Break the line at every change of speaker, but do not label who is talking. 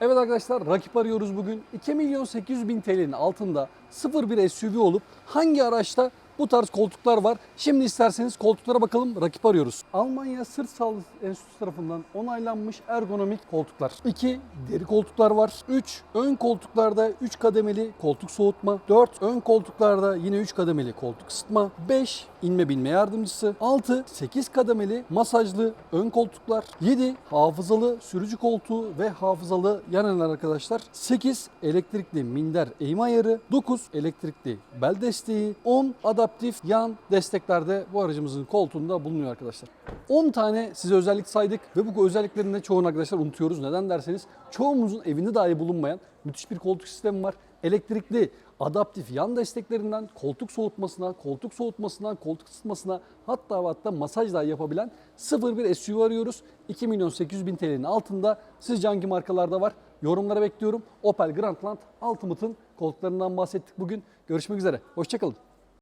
Evet arkadaşlar rakip arıyoruz bugün. 2 milyon 800 bin TL'nin altında 01 SUV olup hangi araçta bu tarz koltuklar var? Şimdi isterseniz koltuklara bakalım rakip arıyoruz. Almanya Sırt Sağlığı Enstitüsü tarafından onaylanmış ergonomik koltuklar. 2. Deri koltuklar var. 3. Ön koltuklarda 3 kademeli koltuk soğutma. 4. Ön koltuklarda yine 3 kademeli koltuk ısıtma. 5. inme binme yardımcısı. 6. 8 kademeli masajlı ön koltuklar. 7. Hafızalı sürücü koltuğu ve hafızalı yan arkadaşlar. 8. Elektrikli minder eğme ayarı. 9. Elektrikli bel desteği. 10. Adaptif yan destekler de bu aracımızın koltuğunda bulunuyor arkadaşlar. 10 tane size özellik saydık ve bu özelliklerin de çoğunu arkadaşlar unutuyoruz. Neden derseniz çoğumuzun evinde dahi bulunmayan müthiş bir koltuk sistemi var. Elektrikli, adaptif yan desteklerinden koltuk soğutmasına, koltuk soğutmasından koltuk ısıtmasına hatta hatta masaj dahi yapabilen 01 SUV arıyoruz. 2 milyon 800 bin TL'nin altında sizce hangi markalarda var? Yorumlara bekliyorum. Opel Grandland Ultimate'ın koltuklarından bahsettik bugün. Görüşmek üzere. Hoşçakalın.